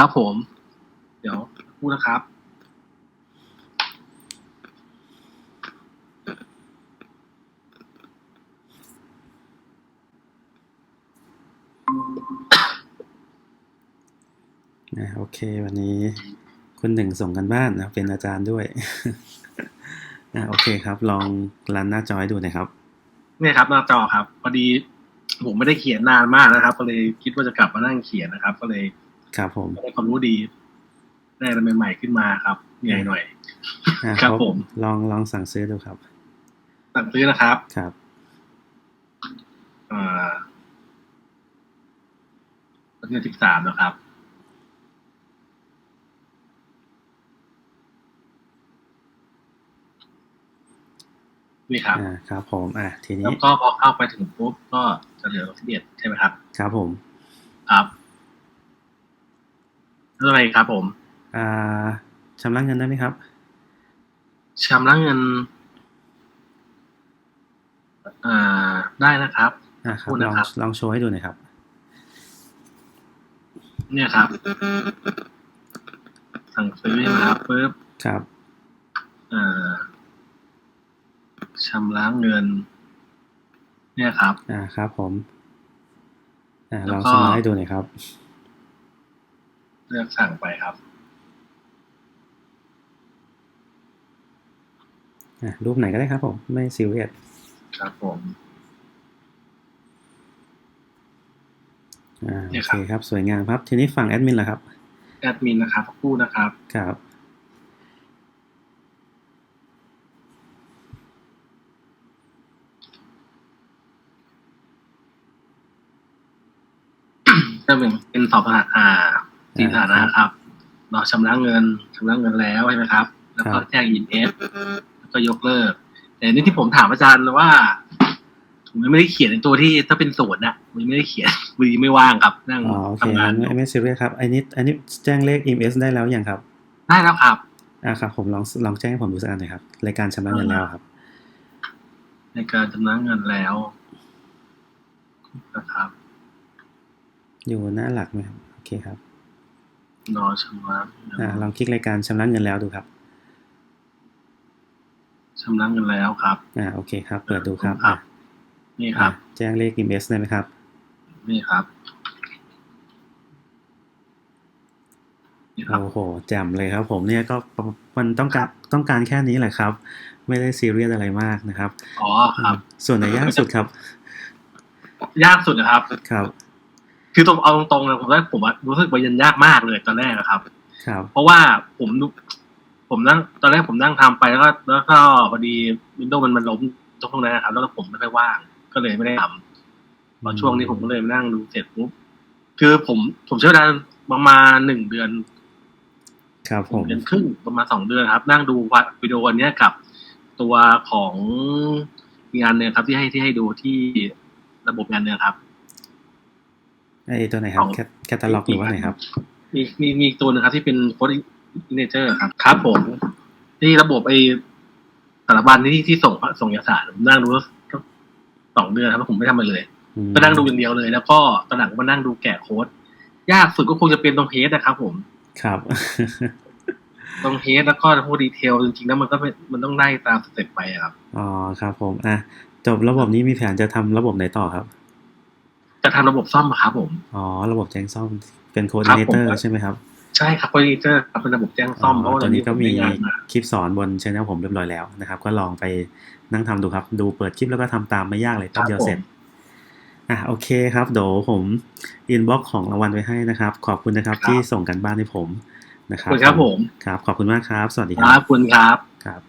ครับผม เดี๋ยวพูดนะครับ อ่าโอเค วันนี้คุณหนึ่งส่งกันบ้านนะเป็นอาจารย์ด้วย อ่าโอเคครับ ลองรันหน้าจอให้ดูหนะครับ เนี่ยครับหน้าจอครับ พอดีผมไม่ได้เขียนนานมากนะครับ ก็เลยคิดว่าจะกลับมานั่งเขียนนะครับ ก็เลย ครับผมได้ความรู้ดี ได้อะไรใหม่ๆขึ้นมาครับเหนื่อยหน่อยอ่าครับผม ลองลองสั่งซื้อดูครับ สั่งซื้อนะครับ ครับอ่าวันที่สิบสามนะครับนี่ครับอ่าครับ ผมอ่าทีนี้แล้วก็พอเข้าไปถึงปุ๊บก็จะเหลือรายละเอียดใช่ไหมครับ ครับผม ครับ เรื่องอะไรครับผม อ่าชำระเงินได้ไหมครับชำระเงิน อ่า ได้นะครับอ่าครับพูดลนะองครับลองโชว์ให้ดูหน่อยครับ เนี่ยครับ สั่งซื้อใช่ไหมครับปุ๊บครับอ่าชำระเงิน เนี่ยครับ อ่าครับผม อ่าแล้ลวองก็ชำระให้ดูหน่อยครับ เลือกสั่งไปครับอ่ารูปไหนก็ได้ครับผม ไม่ซีเรียสครับผมอ่าเนี่โอยครัเคบครับ สวยงามครับ ทีนี้ฝั่งแอดมินล่ะครับ แอดมินนะครับพูดนะครับ ครับก็เป็นเป็นสอบสถาอ่า สีสถานะครับเราชำระเงินชำระเงินแล้วใช่ไหมครับ แล้วก็แจ้งอินเอฟแล้วก็ยกเลิก แต่นี่ที่ผมถามอาจารย์ว่าผมยังไม่ได้เขียนในตัวที่ถ้าเป็นศูนย์นะผมยังไม่ได้เขียนมือไม่ว่างครับนั่งอ๋อโอเคทำงานงั้นไม่ไม่ซีเรียสครับอันนี้อันนี้แจ้งเลข EMS ได้แล้วยังครับ ได้แล้วครับอ่าครับ ผมลองลองแจ้งให้ผมดูสักอันหน่อยครับรายการชำระเงินแล้วครับในการชำระเงินแล้วนะครับ อยู่หน้าหลักไหมครับโอเคครับ รอชำระเงินอ่าลองคลิกรายการชำระเงินแล้วดูครับชำระเงินแล้วครับอ่าโอเคครับ เปิดดูครับครับ นี่ครับอ่าแจ้งเลข EMS ได้ไหมครับนี่ครับ นี่ครับโอ้โหแจ่มเลยครับ ผมเนี่ยก็มันต้องการต้องการแค่นี้แหละครับ ไม่ได้ซีเรียสอะไรมากนะครับอ๋อครับ ส่วนไหนยากสุดครับ ยากสุดนะครับ ครับ คือตรงเอาตรงๆเลยผมว่าผมอะรู้สึกว่ายันยากมากเลยตอนแรกอะครับ ครับ เพราะว่าผมดูผมนั่งตอนแรกผมนั่งทำไปแล้วก็แล้วก็พอดีวินโดว์มันมันล้มตรงนั้นนะครับ แล้วก็ผมไม่ค่อยว่าง ก็เลยไม่ได้ทำพอช่วงนี้ผมก็เลยมานั่งดูเสร็จปุ๊บคือผมผมใช้เวลาประมาณหนึ่งเดือนครับผม เดือนครึ่งประมาณสองเดือนครับ นั่งดูวิดีโอวันเนี้ยกับ ตัวของงานเนี่ยครับ ที่ให้ที่ให้ดูที่ระบบงานเนี่ยครับ ไอ้ตัวไหนครับของแคตตาล็อกหรือว่าไหนครับ มีมีมีอีกตัวหนึงครับที่เป็นโค้ดอินเนเจอร์ครับครับผมที่ระบบไอ้สารบัญที่ที่ส่งส่งเอกสารผมนั่งดูสองเดือนครับแล้วผมไม่ทำอะไรเลยอืมก็นั่งดูอย่างเดียวเลย แล้วก็ตอนหลังก็มานั่งดูแกะโค้ดยากสุดก็คงจะเป็นตรงเฮดนะครับ ผมครับตรงเฮดแล้วก็พวกดีเทลจริงๆแล้วมันก็เป็นมันต้องได้ตามสเต็ปไปอะครับอ๋อครับ ผมอะจบระบบนี้มีแผนจะทำระบบไหนต่อครับ จะทำระบบซ่อมอะครับผม อ๋อ ระบบแจ้งซ่อม เป็นโคครับดิเนเตอร์ผมใช่ไหมครับ ใช่ครับคอมพิวเตอร์ครับเป็นระบบแจ้งซ่อมเพราะว่าตอนนี้ก็มีผได้งานมาคลิปสอนบนช anel ผมเรียบร้อยแล้วนะครับ ก็ลองไปนั่งทำดูครับ ดูเปิดคลิปแล้วก็ทำตามไม่ยากเลยแป๊บเดียวเสร็จอะโอเคครับเดี๋ยวผมอินบ็อกของรางวัลไว้ให้นะครับ ขอบคุณนะครับครับที่ส่งกันบ้านให้ผมนะคขอบรับคุณครับผม ครับ ขอบคุณมากครับ สวัสดีคครัรับบคุณครับ ครับ